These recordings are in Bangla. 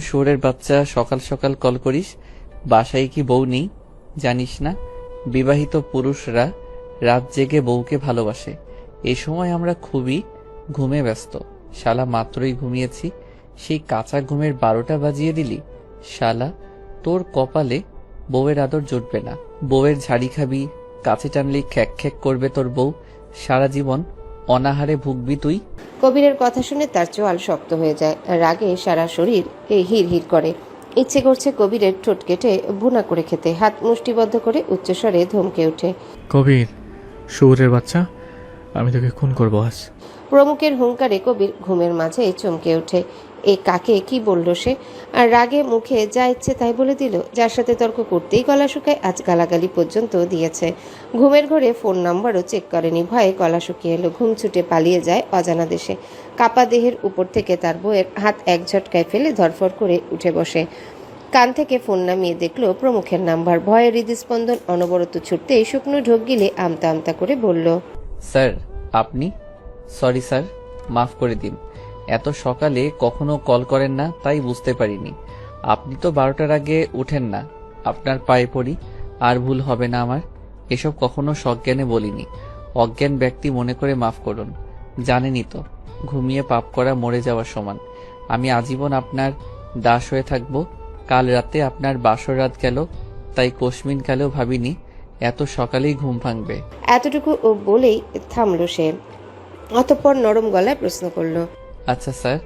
শুয়োরের বাচ্চা, সকাল সকাল কল করিস। বাসায় কি বউ নেই? জানিস না। বিবাহিত পুরুষরা রাত জেগে বউকে ভালোবাসে। এ সময় আমরা খুবই ঘুমে ব্যস্ত। শালা মাত্রই ঘুমিয়েছি। সেই কাঁচা ঘুমের বারোটা বাজিয়ে দিলি। শালা, তোর কপালে বউয়ের আদর জুটবে না। বউয়ের ঝাড়ি খাবি, কাছে টানলি খ্যাক খ্যাক করবে তোর বউ। সারা জীবন অনাহারে ভুগবি তুই? কবিরের কথা শুনে তার চোয়াল শক্ত হয়ে যায়। রাগে সারা শরীর হির হির করে। ইচ্ছে করছে কবিরের ঠোঁট কেটে ভুনা করে খেতে। হাত মুষ্টিবদ্ধ করে উচ্চস্বরে ধমকে ওঠে। কবির শুয়োরের বাচ্চা? আমি তোকে খুন করব আজ প্রমুখের হুঙ্কারে কবির ঘুমের মাঝে চমকে ওঠে। এ কাকে, কি বলল সে? আর রাগে মুখে যা ইচ্ছে তাই বলে দিল, যার সাথে তর্ক করতেই গলা শুকায়, আজ গালাগালি পর্যন্ত দিয়েছে। ঘুমের ঘরে ফোন নাম্বারও চেক করেনি, ভয়ে গলা শুকিয়ে এলো, ঘুম ছুটে পালিয়ে যায় অজানা দেশে। কাপা দেহের উপর থেকে তার বউয়ের হাত এক ঝটকায় ফেলে ধরফর করে উঠে বসে। কান থেকে ফোন নামিয়ে দেখল প্রমুখের নাম্বার। ভয়ে হৃদস্পন্দন অনবরত ছুটতেই শুকনো ঢোক গিলে আমতা আমতা করে বলল স্যার, আপনি? সরি, স্যার, মাফ করে দিন। এত সকালে কখনো কল করেন না, তাই বুঝতে পারিনি। আপনি তো বারোটার আগে উঠেন না। আপনার পায়ে পড়ি, আর ভুল হবে না আমার। এসব কখনো সজ্ঞানে বলিনি। অজ্ঞান ব্যক্তি মনে করে মাফ করুন। জানেনই তো, ঘুমিয়ে পাপ করা মরে যাওয়ার সমান। আমি আজীবন আপনার দাস হয়ে থাকব। কাল রাতে আপনার বাসর রাত গেল, তাই কোশমিন কালেও ভাবিনি এত সকালেই ঘুম ভাঙবে। এতটুকু ও বলেই থামলো সে। অতঃপর নরম গলায় প্রশ্ন করল আচ্ছা স্যার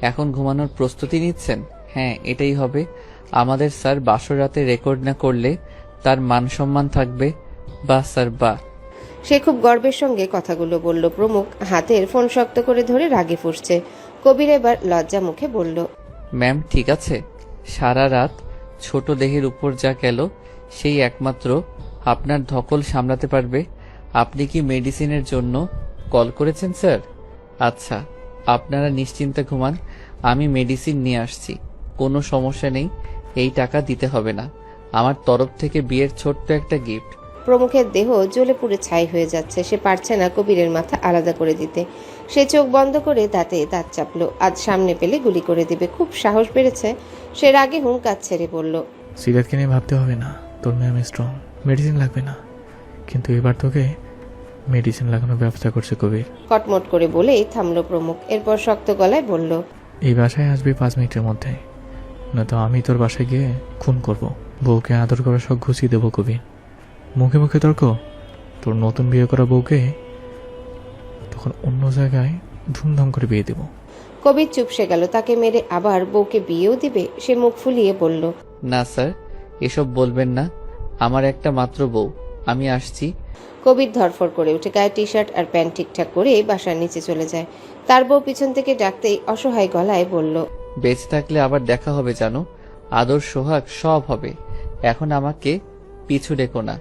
এখন ঘুমানোর প্রস্তুতি নিচ্ছেন? হ্যাঁ এটাই হবে। আমাদের স্যার বাসর রাতে রেকর্ড না করলে তার মান সম্মান থাকবে। বা স্যার বা। সে খুব গর্বের সঙ্গে কথাগুলো বলল। প্রমুখ হাতের ফোন শক্ত করে ধরে রাগে ফুসছে। কবির এবার লজ্জা মুখে বলল ম্যাম ঠিক আছে। সারা রাত ছোট দেহের উপর যা গেল সেই একমাত্র আপনার ধকল সামলাতে পারবে। আপনি কি মেডিসিনের জন্য কল করেছেন স্যার? আচ্ছা আপনারা নিশ্চিন্তে ঘুমান। আমি মেডিসিন নিয়ে আসছি। কোনো সমস্যা নেই এই টাকা দিতে হবে না। আমার তরফ থেকে বিয়ের ছোট্ট একটা গিফট। প্রমুখের দেহ জ্বলে পুড়ে ছাই হয়ে যাচ্ছে। সে পারছে না কবিরের মাথা আলাদা করে দিতে। সে চোখ বন্ধ করে দাঁতে দাঁত চাপলো। আজ সামনে পেলে গুলি করে দিবে। খুব সাহস বেড়েছে। সে রাগে হুঙ্কার ছেড়ে বলল সিগারেটকে নিয়ে ভাবতে হবে না। তোর মেয়ে আমি স্ট্রং মেডিসিন লাগবে না। কিন্তু এবার তোকে মেডিসিন লাগানোর ব্যবস্থা করছে কবির। কটমট করে বলেই থামলো প্রমুখ এরপর শক্ত গলায় বলল এই বাসায় আসবি পাঁচ মিনিটের মধ্যে। নয়তো আমি তোর বাসায় গিয়ে খুন করব। বউকে আদর করা সব ঘুষিয়ে দেবো কবির। মুখে মুখে তর্ক তোর নতুন বিয়ে করা বউকে তখন অন্য জায়গায় ধুমধাম করে বিয়ে দেবো। কবির চুপসে গেল তাকে মেরে আবার বউকে বিয়েও দিবে সে মুখ ফুলিয়ে বলল না স্যার এসব বলবেন না। আমার একটা মাত্র বউ। আমি আসছি। কবির ধরফর করে উঠে গায়ে টি শার্ট আর প্যান্ট ঠিকঠাক করে বাসার নিচে চলে যায়। তার বউ পিছন থেকে ডাকতেই অসহায় গলায় বলল বেঁচে থাকলে আবার দেখা হবে জানো? আদর সোহাগ সব হবে। এখন আমাকে পিছু ডেকো না।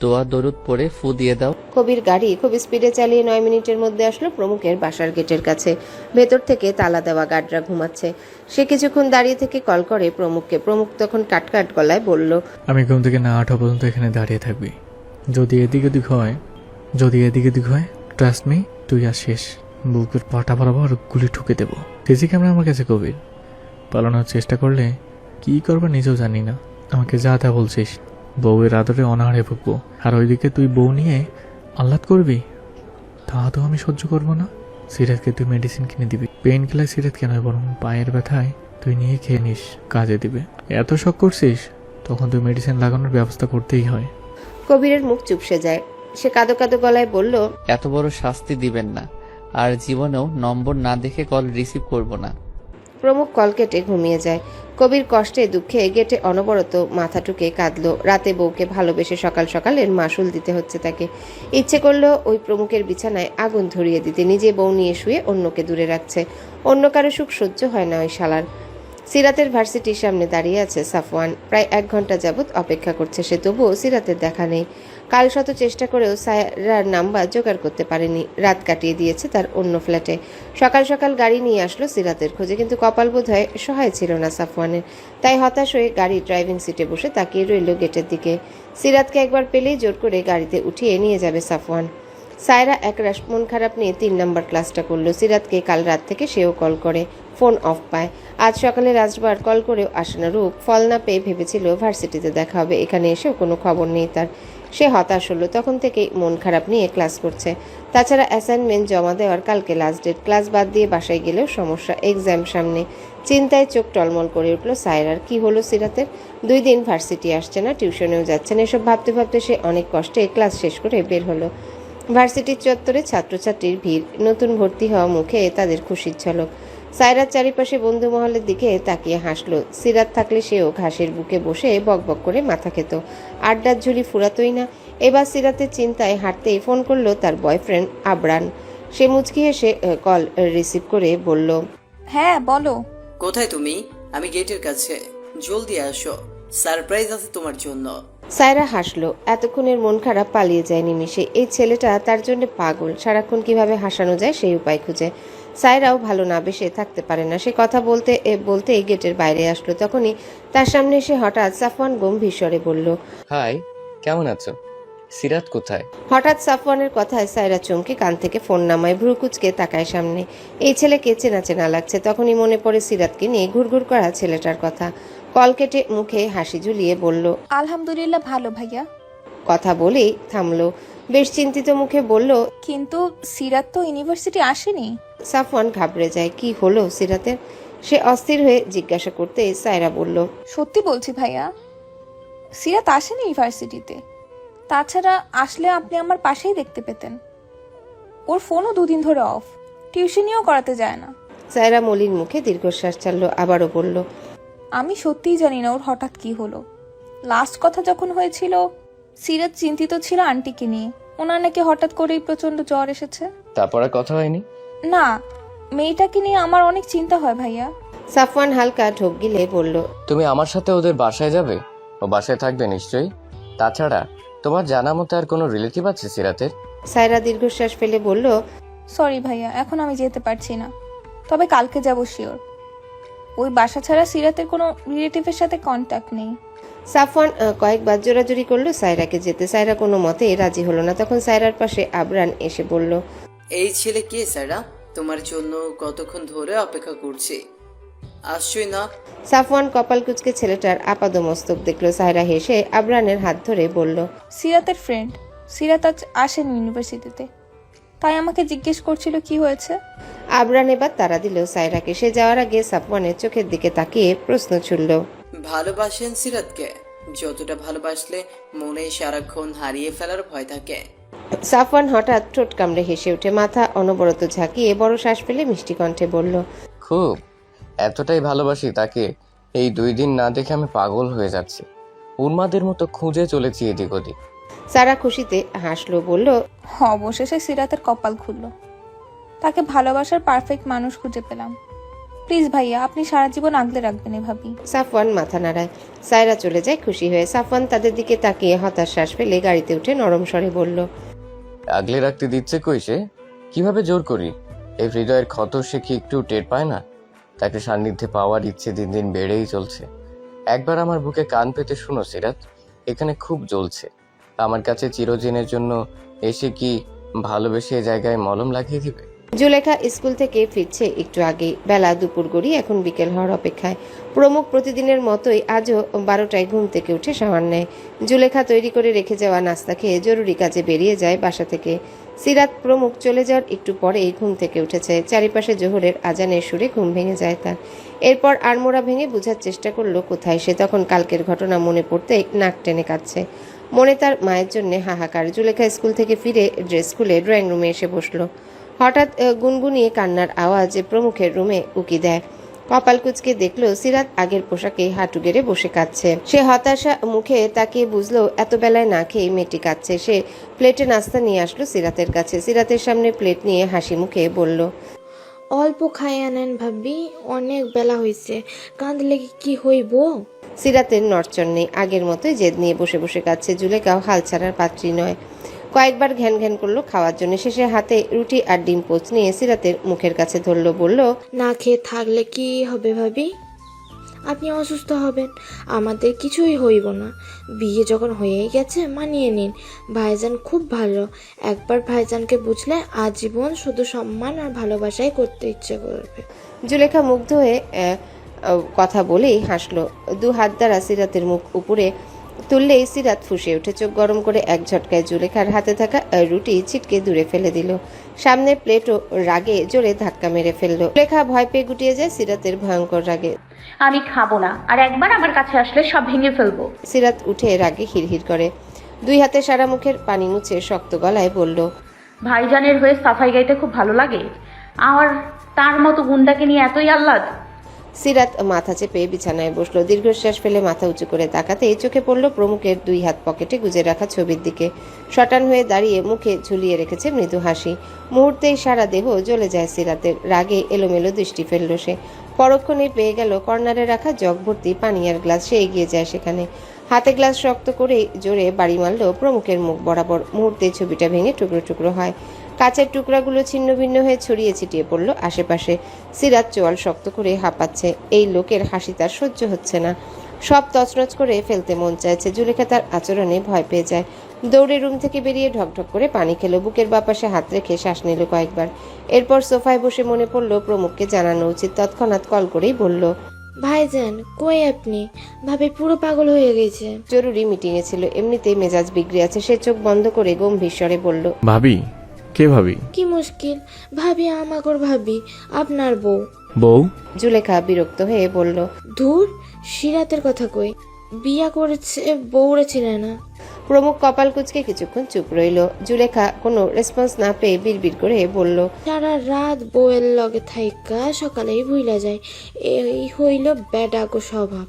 দোয়া দরুদ পরে ফু দিয়ে দাও। কবির গাড়ি খুব স্পিডে চালিয়ে নয় মিনিটের মধ্যে আসলো প্রমুখের বাসার গেটের কাছে। ভেতর থেকে তালা দেওয়া গার্ডরা ঘুমাচ্ছে। সে কিছুক্ষণ দাঁড়িয়ে থেকে কল করে প্রমুখকে। প্রমুখ তখন কাটকাট গলায় বলল আমি ঘুম থেকে না আঠা পর্যন্ত এখানে দাঁড়িয়ে থাকবি। যদি এদিক ওদিক হয় যদি এদিক ওদিক হয় ট্রাস্ট মি তুই আর শেষ। বুকের পাটা বরাবর গুলি ঠুকে দেবো। সিসি ক্যামেরা আমার কাছে কবির। পালানোর চেষ্টা করলে কি করবা নিজেও জানি না। আমাকে যা তা বলছিস। বউয়ের আদরে অনাহারে ভুগবো। আর ওইদিকে তুই বউ নিয়ে আহ্লাদ করবি? তা তো আমি সহ্য করব না। সিরাজকে তুই মেডিসিন কিনে দিবি। পেন কিলার সিরাজ কেন? বরং পায়ের ব্যথায় তুই নিয়ে খেয়ে নিস কাজে দিবে। এত শখ করছিস তখন তুই মেডিসিন লাগানোর ব্যবস্থা করতেই হয়। কবিরের মুখ চুপসে যায়। সে কাঁদো কাদো গলায় বলল এত বড় শাস্তি দিবেন না। আর জীবনেও নম্বর না দেখে কল রিসিভ করব না। প্রমুখ কল কেটে ঘুমিয়ে যায়। কবির কষ্টে, দুঃখে গেটে অনবরত মাথা টুকে কাঁদলো। রাতে বউকে ভালোবেসে সকাল সকাল এর মাসুল দিতে হচ্ছে তাকে। ইচ্ছে করল ওই প্রমুখের বিছানায় আগুন ধরিয়ে দিতে। নিজে বউ নিয়ে শুয়ে অন্যকে দূরে রাখছে। অন্য কারও সুখ সহ্য হয় না ওই শালার। সিরাতের ভার্সিটির সামনে দাঁড়িয়ে আছে সাফওয়ান। প্রায় এক ঘণ্টা যাবৎ অপেক্ষা করছে সে, তবুও সিরাতের দেখা নেই। কাল শত চেষ্টা করেও সায়রার নাম্বার জোগাড় করতে পারেনি। রাত কাটিয়ে দিয়েছে তার অন্য ফ্ল্যাটে। সকাল সকাল গাড়ি নিয়ে আসলো সিরাতের খোঁজে, কিন্তু কপাল বোধ হয় সহায় ছিল না সাফওয়ানের। তাই হতাশ হয়ে গাড়ি ড্রাইভিং সিটে বসে তাকিয়ে রইল গেটের দিকে। সিরাতকে একবার পেলেই জোর করে গাড়িতে উঠিয়ে নিয়ে যাবে সাফওয়ান। সায়রা একরাশ মন খারাপ নিয়ে তিন নম্বর ক্লাসটা করল। সিরাতকে কাল রাত থেকে সেও কল করে, ফোন অফ পায়। আজ সকালে রাজবার কল করেও আসে না রূপ। ফল না পেয়ে ভেবেছিল ভার্সিটিতে দেখা হবে। এখানে এসেও কোনো খবর নেই তার। সে হতাশ হলো। তখন থেকেই মন খারাপ নিয়ে ক্লাস করছে। তাছাড়া অ্যাসাইনমেন্ট জমা দেওয়ার কালকে লাস্ট ডেট ক্লাস বাদ দিয়ে বাসায় গেলেও সমস্যা এক্সাম সামনে। চিন্তায় চোখ টলমল করে উঠল সায়রার কি হলো সিরাতের? দুই দিন ভার্সিটি আসছে না টিউশনেও যাচ্ছে না। এসব ভাবতে ভাবতে সে অনেক কষ্টে ক্লাস শেষ করে বের হলো। ভার্সিটির চত্বরে ছাত্রছাত্রীর ভিড়, নতুন ভর্তি হওয়া মুখে তাদের খুশির ঝলক। সায়রার চারিপাশে বন্ধু মহলের দিকে তাকিয়ে হাসলো। সিরাত থাকলে সেও ঘাসের বুকে বসে বকবক করে মাথা খেত। আড্ডার ঝুলি ফুরাতই না। এবার সিরাতের চিন্তায় হাঁটতেই ফোন করল তার বয়ফ্রেন্ড আবরান। সে মুচকি হেসে কল রিসিভ করে বলল হ্যাঁ বলো। কোথায় তুমি? আমি গেটের কাছে। জলদি আসো। সারপ্রাইজ আছে তোমার জন্য। সায়রা হাসলো। এতক্ষণের মন খারাপ পালিয়ে যায় নিমিষে। এই ছেলেটা তার জন্য পাগল। সারাক্ষণ কীভাবে হাসানো যায় সেই উপায় খুঁজে। সায়রাও ভালো না বেশে থাকতে পারে না। সে কথা বলতে এ, বলতে গেটের বাইরে আসলো। তখনই তার সামনে এসে হঠাৎ সাফওয়ান গম্ভীর স্বরে বলল হাই কেমন আছো? সিরাত কোথায়? হঠাৎ সাফওয়ানের কথায় সায়রা চমকে কান থেকে ফোন নামায় ভ্রু কুচকে তাকায় সামনে। এই ছেলেকে চেনা চেনা লাগছে। তখনই মনে পড়ে সিরাতকে নিয়ে ঘুরঘুর করা ছেলেটার কথা। কল কেটে মুখে হাসি ঝুলিয়ে বলল আলহামদুলিল্লাহ ভালো ভাইয়া। কথা বলেই থামলো। বেশ চিন্তিত মুখে বলল কিন্তু সিরাত তো ইউনিভার্সিটি আসেনি? সাফওয়ান ঘাবড়ে যায়। কি হলো সিরাতের সে অস্থির হয়ে জিজ্ঞাসা করতে সায়রা বলল সত্যি বলছি ভাইয়া সিরাত আসেনি ইউনিভার্সিটিতে। তাছাড়া আসলে আপনি আমার পাশেই দেখতে পেতেন। ওর ফোনও দুদিন ধরে অফ টিউশনিও করাতে যায় না। সায়রা মলির মুখে দীর্ঘশ্বাস ছাড়লো আবারও বলল আমি সত্যিই জানি না ওর হঠাৎ কি হলো। লাস্ট কথা যখন হয়েছিল সিরাত চিন্তিত ছিল আন্টিকে নিয়ে। ওনার নাকি হঠাৎ করেই প্রচণ্ড জ্বর এসেছে? তারপর আর কথা হয়নি। না মেয়েটাকে নিয়ে আমার অনেক চিন্তা হয় ভাইয়া। সাফওয়ান হালকা ঢোক গিলে বলল তুমি আমার সাথে ওদের বাসায় যাবে? ও বাসায় থাকবে নিশ্চয়ই? তাছাড়া তোমার জানা মতো আর কোনো রিলেটিভ আছে সিরাতের? সায়রা দীর্ঘশ্বাস ফেলে বলল সরি ভাইয়া এখন আমি যেতে পারছি না। তবে কালকে যাব শিওর ওই বাসা ছাড়া সিরাতের কোনো রিলেটিভের সাথে কন্ট্যাক্ট নেই। সাফওয়ান কয়েকবার জোরাজুরি করল সায়রাকে যেতে। সায়রা কোনো মতে রাজি হলো না। তখন সায়রার পাশে আবরান এসে বলল এই ছেলে কে সারা তোমার জন্য কতক্ষণ ধরে অপেক্ষা করছি। আসছই না। সাফওয়ান কপাল কুচকে ছেলেটার আপাদমস্তক দেখল। সায়রা হেসে আবরানের হাত ধরে বলল সিরাতের ফ্রেন্ড সিরাত আজ আসেন ইউনিভার্সিটিতে তাই আমাকে জিজ্ঞেস করছিল কি হয়েছে? আবরান এবার তারা দিল সায়রাকে। সে যাওয়ার আগে সাফওয়ানের চোখের দিকে তাকিয়ে প্রশ্ন ছুড়ল ভালোবাসেন সিরাতকে? যতটা ভালোবাসলে মনে সারাক্ষণ হারিয়ে ফেলার ভয় থাকে। সাফওয়ান হঠাৎ ঠোঁট কামড়ে হেসে উঠে মাথা অনবরত ঝাঁকিয়ে বড় শ্বাস ফেলে মিষ্টি কণ্ঠে বলল খুব এতটাই ভালোবাসি তাকে এই দুই দিন না দেখে আমি পাগল হয়ে যাচ্ছি। উন্মাদের মতো খুঁজে চলেছি এদিক ওদিক। সারা খুশিতে হাসলো বলল অবশেষে সিরাতের কপাল খুলল। তাকে ভালোবাসার পারফেক্ট মানুষ খুঁজে পেলাম। প্লিজ ভাইয়া আপনি সারা জীবন আগলে রাখবেন এভাবেই। সাফওয়ান মাথা নাড়ায়। সায়রা চলে যায় খুশি হয়ে। সাফওয়ান তাদের দিকে তাকিয়ে হতাশ শ্বাস ফেলে গাড়িতে উঠে নরম স্বরে বলল আগলে রাখতে দিচ্ছে কই সে? কীভাবে জোর করি? এই হৃদয়ের ক্ষত সে কি একটু টের পায় না? তাকে সান্নিধ্যে পাওয়ার ইচ্ছে দিন দিন বেড়েই চলছে। একবার আমার বুকে কান পেতে শুনো সিরাত। এখানে খুব জ্বলছে। আমার কাছে চিরদিনের জন্য এসে কি ভালোবেসে এ জায়গায় মলম লাগিয়ে দিবে? জুলেখা স্কুল থেকে ফিরছে একটু আগে। বেলা দুপুর গড়ি এখন বিকেল হওয়ার অপেক্ষায়। প্রমুখ প্রতিদিনের মতোই আজও বারোটায় ঘুম থেকে উঠে সামার নেয় জুলেখা তৈরি করে রেখে যাওয়া নাস্তা খেয়ে জরুরি কাজে বেরিয়ে যায় বাসা থেকে। সিরাত প্রমুখ চলে যাওয়ার একটু পরেই ঘুম থেকে উঠেছে। চারিপাশে জোহরের আজানের সুরে ঘুম ভেঙে যায় তার। এরপর আড়মোড়া ভেঙে বোঝার চেষ্টা করল, কোথায় সে? তখন কালকের ঘটনা মনে পড়তে নাক টেনে কাঁদছে। মনে তার মায়ের জন্য হাহাকার। জুলেখা স্কুল থেকে ফিরে ড্রেস খুলে ড্রয়িং রুমে এসে বসল। হঠাৎ গুনগুনিয়ে কান্নার আওয়াজ প্রমুখের রুমে উকি দেয়। কপাল কুচকে দেখল সিরাত আগের পোশাকে হাঁটু গেড়ে বসে কাঁদছে। সে হতাশা মুখে তাকিয়ে বুঝলো এত বেলায় না খেয়ে মেয়েটি কাঁদছে। সে প্লেটে নাস্তা নিয়ে আসলো সিরাতের কাছে। সিরাতের সামনে প্লেট নিয়ে হাসি মুখে বলল অল্প খাইয়া নেন ভাবি অনেক বেলা হইছে। কাঁদলে কি- কি হইব? সিরাতের নড়চড় নেই। আগের মতোই জেদ নিয়ে বসে বসে কাচ্ছে জুলেখাও হাল ছাড়ার পাত্রী নয়। কয়েকবার ঘ্যান ঘ্যান করল খাওয়ার জন্য। শেষে হাতে রুটি আর ডিম পোচ নিয়ে সিরাতের মুখের কাছে ধরলো বলল না খেয়ে থাকলে কি হবে ভাবি? আপনি অসুস্থ হবেন আমাদের কিছুই হইব না। বিয়ে যখন হয়েই গেছে মানিয়ে নিন। ভাইজান খুব ভালো। একবার ভাইজানকে বুঝলে আজীবন শুধু সম্মান আর ভালোবাসাই করতে ইচ্ছে করবে। জুলেখা মুগ্ধ হয়ে কথা বলেই হাসলো। দু হাত দ্বারা সিরাতের মুখ উপরে তুললেই সিরাত ফুসে উঠে চোখ গরম করে এক ঝটকায় জুলেখার হাতে থাকা রুটি ছিটকে দূরে ফেলে দিল। সামনের প্লেটও রাগে জোরে ধাক্কা মেরে ফেলল। জুলেখা ভয় পেয়ে গুটিয়ে যায় সিরাতের ভয়ঙ্কর রাগে। আমি খাব না আর একবার আমার কাছে আসলে সব ভেঙে ফেলব। সিরাত উঠে রাগে হিরহির করে। দুই হাতে সারা মুখের পানি মুছে শক্ত গলায় বলল ভাইজানের হয়ে সাফাই গাইতে খুব ভালো লাগে। আর তার মতো গুন্ডাকে নিয়ে এতই আহ্লাদ। সিরাত মাথা চেপে বিছানায় বসল। দীর্ঘশ্বাস ফেলে মাথা উঁচু করে তাকাতেই চোখে পড়ল প্রমুখের দুই হাত পকেটে গুজে রাখা ছবির দিকে। শটান হয়ে দাঁড়িয়ে মুখে ঝুলিয়ে রেখেছে মৃদু হাসি। মুহূর্তেই সারা দেহ জ্বলে যায় সিরাতের। রাগে এলোমেলো দৃষ্টি ফেলল সে। পরক্ষণে পেয়ে গেল কর্নারে রাখা জগ ভর্তি পানিয়ার গ্লাস। সে এগিয়ে যায় সেখানে। হাতে গ্লাস শক্ত করে জোরে বাড়ি মারল প্রমুখের মুখ বরাবর। মুহূর্তে ছবিটা ভেঙে টুকরো টুকরো হয়। কাচের টুকরাগুলো ছিন্ন ভিন্ন হয়ে ছড়িয়ে ছিটিয়ে পড়ল। আশেপাশে সিরাত চোয়াল শক্ত করে হাঁপাচ্ছে। এই লোকের হাসি তার সহ্য হচ্ছে না। সব তছনছ করে ফেলতে মন চাইছে। জুলেখা তার আচরণে ভয় পেয়ে যায়। দৌড়ে রুম থেকে বেরিয়ে ঢকঢক করে পানি খেলো। বুকের বাপাশে হাত রেখে শ্বাস নিল কয়েকবার। এরপর সোফায় বসে মনে পড়ল প্রমুখকে জানানো উচিত। তৎক্ষণাৎ কল করেই বলল ভাইজান কই আপনি? ভাবে পুরো পাগল হয়ে গেছে। জরুরি মিটিংয়ে ছিল। এমনিতেই মেজাজ বিগড়ে আছে। সে চোখ বন্ধ করে গম্ভীর স্বরে বলল ভাবি কে ভাবি? কি মুশকিল। ভাবি আমাকর ভাবি আপনার বউ। বউ? জুলেখা বিরক্ত হয়ে বলল ধুর সিরাতের কথা কই। বিয়া করেছে বউরে ছিল না। প্রমুখ কপাল কুচকে কিছুক্ষণ চুপ রইল। জুলেখা কোনো রেসপন্স না পেয়ে বিড়বিড় করে বলল সারা রাত বউয়ের লগে থাইকা সকালেই ভুইলা যায়। এই হইল ব্যাডাগো স্বভাব।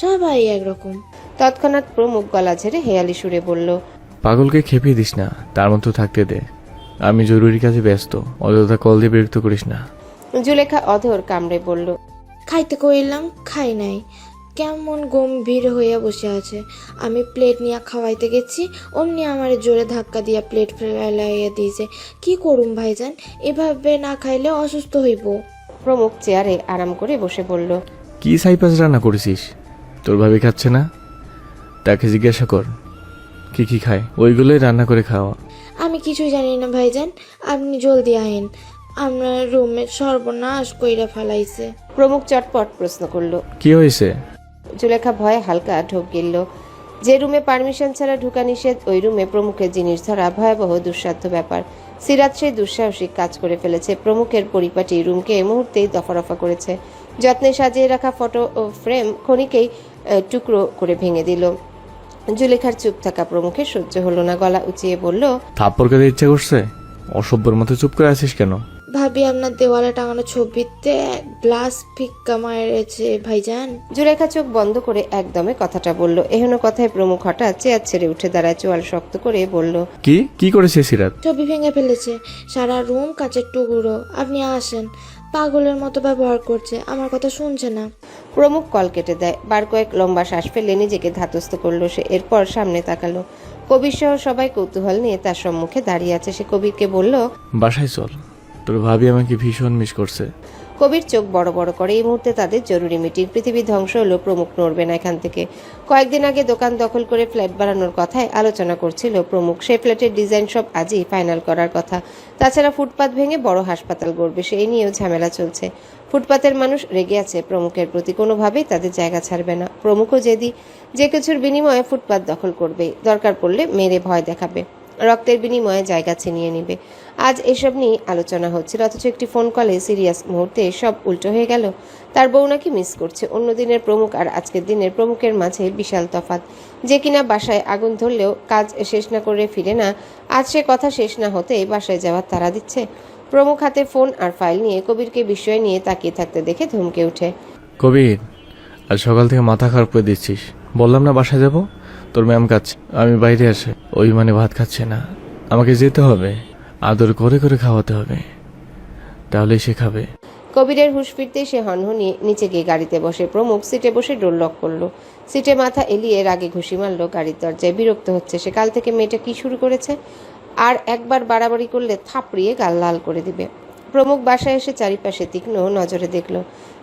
সবাই একরকম। তৎক্ষণাৎ প্রমুখ গলা ঝেড়ে হেয়ালি সুরে বলল পাগলকে খেপিয়ে দিস না তার মতো থাকতে দে। আমি জরুরি কাজে ব্যস্ত অযথা কল দিয়ে বিরক্ত করিস না। জুলেখা অধর কামড়ে বলল খাইতে কইলাম খাই নাই। কেমন গম্ভীর হইয়া বসে আছে। আমি প্লেট নিয়ে খাওয়াইতে গেছি অমনি আমার জোরে ধাক্কা দিয়া প্লেট ফেলাইয়া দিয়েছে। কি করুম ভাইজান? এভাবে না খাইলে অসুস্থ হইব। প্রমুখ চেয়ারে আরাম করে বসে বলল কি সাইপাস রান্না করেছিস? তোর ভাবি খাচ্ছে না? তাকে জিজ্ঞাসা কর কি কি খায়? ওইগুলোই রান্না করে খাওয়া। আমি কিছুই জানি না ভাইজান। আপনি জলদি আহেন। আমরা রুমে সর্বনাশ কইরা ফেলাইছে। প্রমুখ চটপট প্রশ্ন করল। কি হয়েছে জুলেখা ভয়ে হালকা ঢোক গিলল। যে রুমে পারমিশন ছাড়া ঢুকা নিষেধ ওই রুমে প্রমুখের জিনিস ধরা ভয়াবহ দুঃসাধ্য ব্যাপার। সিরাজ সেই দুঃসাহসিক কাজ করে ফেলেছে। প্রমুখের পরিপাটি রুমকে এই মুহূর্তেই দফারফা করেছে। যত্নে সাজিয়ে রাখা ফটো ও ফ্রেম ক্ষণিকেই আহ, টুকরো করে ভেঙে দিল। জুলেখার চুপ থাকা প্রমুখে সহ্য হলো না গলা উঁচিয়ে বলল থাপ্পড় খেতে ইচ্ছা করছে? অসভ্যর মতো চুপ করে আছিস কেন? ভাবি আপনার দেওয়ালে টাঙানো ছবিতে গ্লাস ফিক্কা মারেছে ভাইজান। জুলেখা চোখ বন্ধ করে একদমে কথাটা বলল। এহেন কথায় প্রমুখ হঠাৎ চেয়ার ছেড়ে উঠে দাঁড়ায় চোয়াল শক্ত করে বলল কি? কি করেছে সিরাত? ছবি ভেঙে ফেলেছে। সারা রুম কাচের টুকরো। আপনি আসেন। পাগলের মতো ব্যবহার করছে আমার কথা শুনছে না। প্রমুখ কল কেটে দেয়। বার কয়েক লম্বা শ্বাস ফেলে নিজেকে ধাতস্থ করল সে এরপর সামনে তাকালো। কবির সহ সবাই কৌতূহল নিয়ে তার সম্মুখে দাঁড়িয়ে আছে। সে কবিরকে বলল বাসায় চল। তোর ভাবি আমাকে ভীষণ মিস করছে। কবির চোখ বড় বড় করে। এই মুহূর্তে তাদের জরুরি মিটিং। পৃথিবী ধ্বংস হলো প্রমুখ নড়বে না এখান থেকে। কয়েকদিন আগে দোকান দখল করে ফ্ল্যাট বানানোর কথায় আলোচনা করছিল প্রমুখ। সেই ফ্ল্যাটের ডিজাইন সব আজই ফাইনাল করার কথা। তাছাড়া ফুটপাত ভেঙে বড় হাসপাতাল গড়বে সেই নিয়েও ঝামেলা চলছে। ফুটপাতের মানুষ রেগে আছে প্রমুখের প্রতি। কোনোভাবেই তাদের জায়গা ছাড়বে না। প্রমুখও যেদি যে কিছুর বিনিময়ে ফুটপাত দখল করবে। দরকার পড়লে মেরে ভয় দেখাবে। রক্তের বিনিময়ে জায়গা ছিনিয়ে নিবে। আজ এসব নিয়ে আলোচনা হচ্ছিল, অথচ একটি ফোন কলে সিরিয়াস মুহূর্তে সব উল্টো হয়ে গেল। তার বউ নাকি মিস করছে। অন্য দিনের প্রমুখ আর আজকের দিনের প্রমুখের মাঝে বিশাল তফাৎ। যে কিনা বাসায় আগুন ধরলেও কাজ শেষ না করে ফিরে না, আজ সে কথা শেষ না হতে বাসায় যাওয়ার তারা দিচ্ছে। প্রমুখ হাতে ফোন আর ফাইল নিয়ে কবিরকে বিষয় নিয়ে তাকিয়ে থাকতে দেখে ধমকে ওঠে কবির, আজ সকাল থেকে মাথা খারাপ করে দিচ্ছিস। বললাম না বাসায় যাব? তোর ম্যাম খাচ্ছে। আমি বাইরে আসে ওই মানে ভাত খাচ্ছে না। আমাকে যেতে হবে। আদর করে করে খাওয়াতে হবে। তাহলে সে খাবে। কবিরের হুশ ফিরতেই সে হনহনিয়ে নিচে গিয়ে গাড়িতে বসে প্রমুখ সিটে বসে ডোর লক করল। সিটে মাথা এলিয়ে রাগে ঘুষি মারলো গাড়ির দরজায়। বিরক্ত হচ্ছে সে। কাল থেকে মেয়েটা কি শুরু করেছে? আর একবার বাড়াবাড়ি করলে থাপড়িয়ে গাল লাল করে দিবে। প্রমুখ বাসায় এসে চারিপাশে তীক্ষ্ণ নজরে দেখল।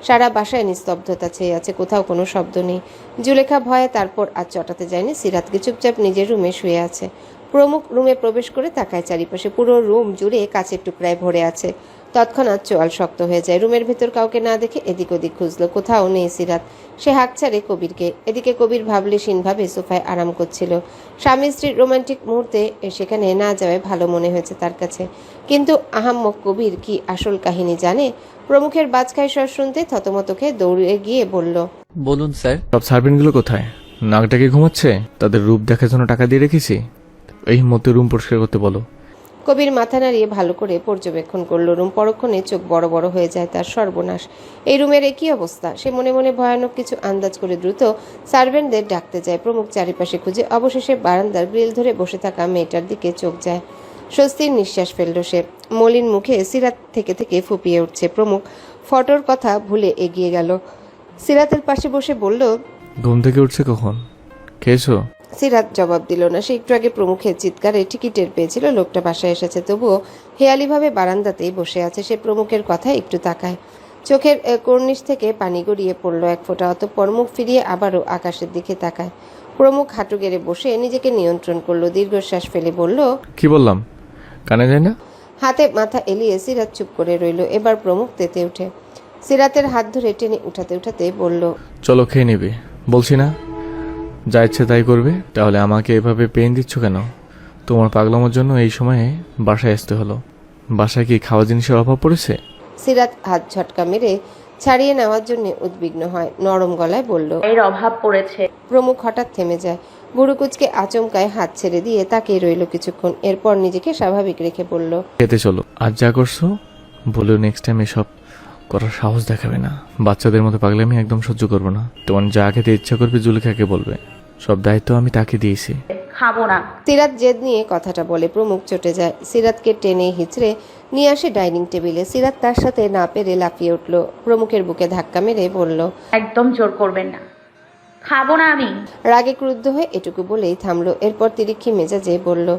সারা বাসায় নিস্তব্ধতা ছেয়ে আছে, কোথাও কোনো শব্দ নেই। জুলেখা ভয়ে তারপর আর চটাতে যায়নি সিরাতকে চুপচাপ নিজের রুমে শুয়ে আছে? প্রমুখ রুমে প্রবেশ করে তাকায় চারিপাশে, পুরো রুম জুড়ে কাচের টুকরায় ভরে আছে। তৎক্ষণাৎ চোয়াল শক্ত হয়ে যায়। রুমের ভেতর কাউকে না দেখে এদিক ওদিক খুঁজলো। কোথাও নেই সিরাত। সে হাঁক ছাড়ে কবিরকে। এদিকে কবির ভাবলেশীনভাবে সোফায় আরাম করছিল। স্বামী স্ত্রীর রোমান্টিক মুহূর্তে সেখানে না যাওয়ায় ভালো মনে হয়েছে তার কাছে। কিন্তু আহাম্মক কবির কি আসল কাহিনী জানে? প্রমুখের বাজখাই স্বর শুনতে থতমতকে দৌড়ে গিয়ে বলল বলুন স্যার। সব সার্ভেন্টগুলো কোথায়? নাকটাকে ঘুমাচ্ছে? তাদের রূপ দেখার জন্য টাকা দিয়ে রেখেছি? এই মতো রুম পরিষ্কার করতে বলো। কবির মাথা নাড়িয়ে ভালো করে পর্যবেক্ষণ করল। রুম পরক্ষণে চোখ বড় বড় হয়ে যায় তার সর্বনাশ। এই রুমের একই অবস্থা? সে মনে মনে ভয়ানক কিছু আন্দাজ করে দ্রুত সার্ভেন্টদের ডাকতে যায়। প্রমুখ চারিপাশে খুঁজে অবশেষে বারান্দার গ্রিল ধরে বসে থাকা মেয়েটার দিকে চোখ যায়। স্বস্তির নিঃশ্বাস ফেলল সে। মলিন মুখে সিরাত থেকে থেকে ফুপিয়ে উঠছে। প্রমুখ ফটোর কথা ভুলে এগিয়ে গেল। সিরাতের পাশে বসে বলল, ঘুম থেকে উঠছে কখন? খেয়েছো? সিরাত জবাব দিল না। সে একটু আগে প্রমুখের চিৎকারে টিকিটের পেয়েছিল লোকটা বাসায় এসেছে। তবুও হেয়ালিভাবে বারান্দাতেই বসে আছে। সে প্রমুখের কথা একটু তাকায়। চোখের কর্নিশ থেকে পানি গড়িয়ে পড়ল এক ফোঁটা অতঃপর মুখ ফিরিয়ে আবারও আকাশের দিকে তাকায়। প্রমুখ হাঁটু গেড়ে বসে নিজেকে নিয়ন্ত্রণ করল। দীর্ঘশ্বাস ফেলে বলল কি বললাম? কানে যায় না? হাতে মাথা এলিয়ে সিরাত চুপ করে রইল। এবার প্রমুখ তেতে উঠে। সিরাতের হাত ধরে টেনে উঠাতে উঠাতে বলল চলো খেয়ে নেবে। বলছি না? যা ইচ্ছে তাই করবে তাহলে আমাকে এভাবে পেন দিচ্ছ কেন? তোমার পাগলামোর জন্য এই সময়ে বাসায় আসতে হলো। বাসায় কি খাওয়া জিনিসের অভাব পড়েছে? সিরাত হাত ঝটকা মেরে ছাড়িয়ে নেওয়ার জন্য উদ্বিগ্ন হয়। নরম গলায় বলল এর অভাব পড়েছে। প্রমুখ হঠাৎ থেমে যায়। বুড়ুকুচকে আচমকায় হাত ছেড়ে দিয়ে তাকিয়ে রইল কিছুক্ষণ। এরপর নিজেকে স্বাভাবিক রেখে বলল খেতে চলো। আজ যা করছ বলেও নেক্সট টাইম এসব করার সাহস দেখাবে না। বাচ্চাদের মতো পাগলে আমি একদম সহ্য করব না। তোমার যা খেতে ইচ্ছা করবে জুলেখাকে বলবে। সব দায়িত্ব আমি তাকে দিয়েছি। খাব না। সিরাত জেদ নিয়ে কথাটা বলে প্রমুখ চটে যায়। সিরাতকে টেনে হিচড়ে নিয়ে আসে ডাইনিং টেবিলে। সিরাত তার সাথে না পেরে লাফিয়ে উঠল। প্রমুখের বুকে ধাক্কা মেরে বলল একদম জোর করবেন না। খাব না আমি। রাগে ক্রুদ্ধ হয়ে এটুকু বলেই থামলো। এরপর তিরিক্ষি মেজাজে বলল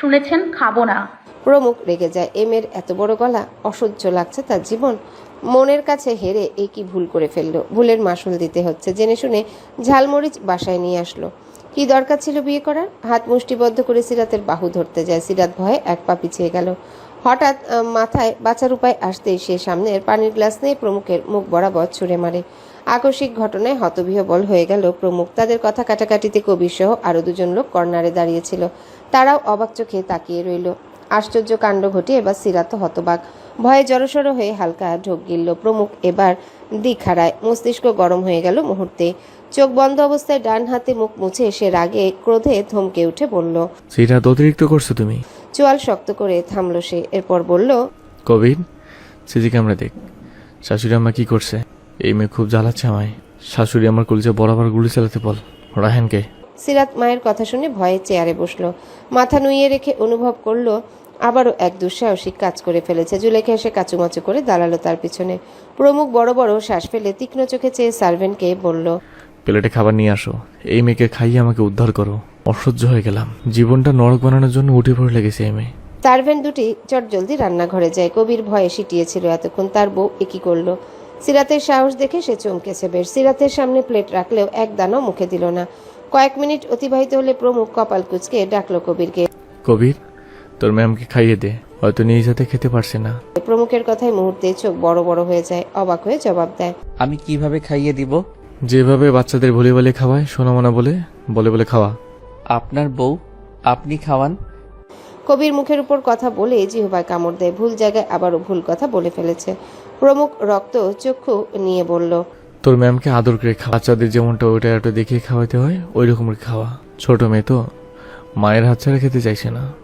শুনেছেন খাব না। প্রমুখ রেগে যায়। এমের এত বড় গলা অসহ্য লাগছে তার জীবন। মনের কাছে হেরে এ কি ভুল করে ফেলল? ভুলের মাসুল দিতে হচ্ছে। জেনে শুনে ঝালমরিচ বাসায় নিয়ে আসলো। কি দরকার ছিল বিয়ে করার? হাত মুষ্টিবদ্ধ করে সিরাতের বাহু ধরতে যায়। সিরাত ভয়ে এক পা পিছিয়ে গেল। হঠাৎ মাথায় বাঁচার উপায় আসতেই সে সামনের পানির গ্লাস নিয়ে প্রমুখের মুখ বরাবর ছুঁড়ে মারে। আকস্মিক ঘটনায় হতবিহবল হয়ে গেল প্রমুখ। তাদের কথা কাটাকাটিতে কবির সহ আরও দুজন লোক কর্নারে দাঁড়িয়েছিল তারাও অবাক চোখে তাকিয়ে রইল। আশ্চর্য কাণ্ড ঘটে এবার সিরাত হতবাক। ভয়ে জড়সড় হয়ে হালকা ঢোক গিলল। প্রমুখ এবার দিক হারায় মস্তিষ্ক গরম হয়ে গেল মুহূর্তে। চোখ বন্ধ অবস্থায় ডান হাতে মুখ মুছে সে রাগে ক্রোধে থমকে উঠে বলল সিরাত অতিরিক্ত করছ তুমি? চোয়াল শক্ত করে থামলো সে। এরপর বলল কবির সিজি ক্যামেরা দেখ। শাশুড়ি আম্মা কি করছে? এই মেয়ে খুব জ্বালাচ্ছে আমায়। শাশুড়ি আমার কলিজে বরাবর গুলি চালাতে বল। রাহেনকে। সিরাত মায়ের কথা শুনে ভয়ে চেয়ারে বসল। মাথা নুইয়ে রেখে অনুভব করল আবারও এক দুঃসাহসিক কাজ করে ফেলেছে। জুলেখা এসে কাচুমাচু করে দাঁড়াল তার পিছনে। প্রমুখ বড় বড় শ্বাস ফেলে তীক্ষ্ণ চোখে চেয়ে সার্ভেন্টকে বলল প্লেটে খাবার নিয়ে আসো। এই মেয়েকে খাইয়ে আমাকে উদ্ধার করো। অসহ্য হয়ে গেলাম। জীবনটা নরক বানানোর জন্য উঠে পড়ে লেগেছে এই মেয়ে। সার্ভেন্ট দুটি চটজলদি রান্নাঘরে যায়। কবির ভয়ে সিটিয়েছিল এতক্ষণ। তার বউ একই করল? সিরাতের সাহস দেখে সে চমকেছে বেশ। সিরাতের সামনে প্লেট রাখলেও এক দানাও মুখে দিল না। কয়েক মিনিট অতিবাহিত হলে প্রমুখ কপাল কুচকে ডাকলো কবিরকে। কবির তোর ম্যামকে খাইয়ে দে। হয়তো নিজ হাতে খেতে পারছে না। প্রমুখের কথায় মুহূর্তে চোখ বড় বড় হয়ে যায় অবাক হয়ে জবাব দেয়। আমি কীভাবে খাইয়ে দিব? যেভাবে বাচ্চাদের ভুলে বলে খাওয়ায় সোনামোনা বলে বলে বলে খাওয়া। আপনার বউ আপনি খাওয়ান। কবির মুখের উপর কথা বলে জিহবায় কামড় দেয় ভুল জায়গায় আবারও ভুল কথা বলে ফেলেছে। প্রমুখ রক্ত চক্ষু নিয়ে বলল তোর ম্যামকে আদর করে খাওয়া। বাচ্চাদের যেমনটা ওইটা একটু দেখিয়ে খাওয়াতে হয় ওই রকমের খাওয়া। ছোট মেয়ে তো মায়ের হাত ছাড়া খেতে চাইছে না।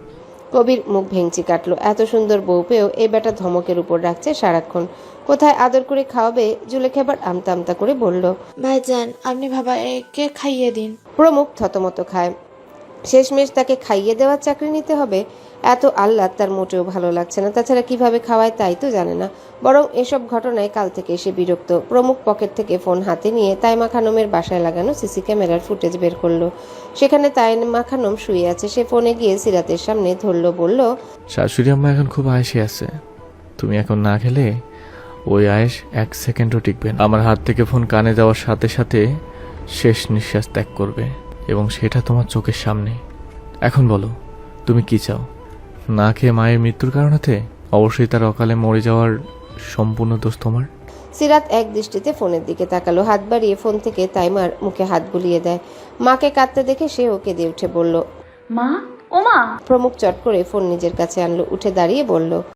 কবির মুখ ভেঙচি কাটলো। এত সুন্দর বউ পেয়েও এই বেটা ধমকের উপর রাখছে সারাক্ষণ। কোথায় আদর করে খাওয়াবে? জুলেখা খেবার আমতা আমতা করে বলল ভাইজান আপনি বাবা একে খাইয়ে দিন। প্রমুখ থতমত খায়। শেষমেশ তাকে খাইয়ে দেওয়ার চাকরি নিতে হবে। এত আহ্লাদ তার মোটেও ভালো লাগছে না। তাছাড়া কীভাবে খাওয়ায় তাই তো জানে না। বরং এসব ঘটনায় কাল থেকে এসে বিরক্ত। প্রমুখ পকেট থেকে ফোন হাতে নিয়ে তাইমা খানমের বাসায় লাগানো সিসি ক্যামেরার ফুটেজ বের করল। সেখানে তাইমা খানম শুয়ে আছে। সে ফোনে গিয়ে সিরাতের সামনে ধরলো, বলল, শাশুড়ি আম্মা এখন খুব আয়সে আছে। তুমি এখন না খেলে ওই আয়েস এক সেকেন্ডও টিকবে না। আমার হাত থেকে ফোন কানে যাওয়ার সাথে সাথে শেষ নিঃশ্বাস ত্যাগ করবে। এবং সেটা তোমার চোখের সামনে। এখন বলো তুমি কি চাও? না খেয়ে মায়ের মৃত্যুর কারণেতে অবশ্যই তার অকালে মরে যাওয়ার সম্পূর্ণ দোষ তোমার? সিরাত এক দৃষ্টিতে ফোনের দিকে তাকালো হাত বাড়িয়ে ফোন থেকে তাইমার মুখে হাত বুলিয়ে দেয়। মাকে কাঁদতে দেখে সে ওকে দিয়ে উঠে বলল মা? ও মা প্রমুখ চট করে ফোন নিজের কাছে আনলো উঠে দাঁড়িয়ে বলল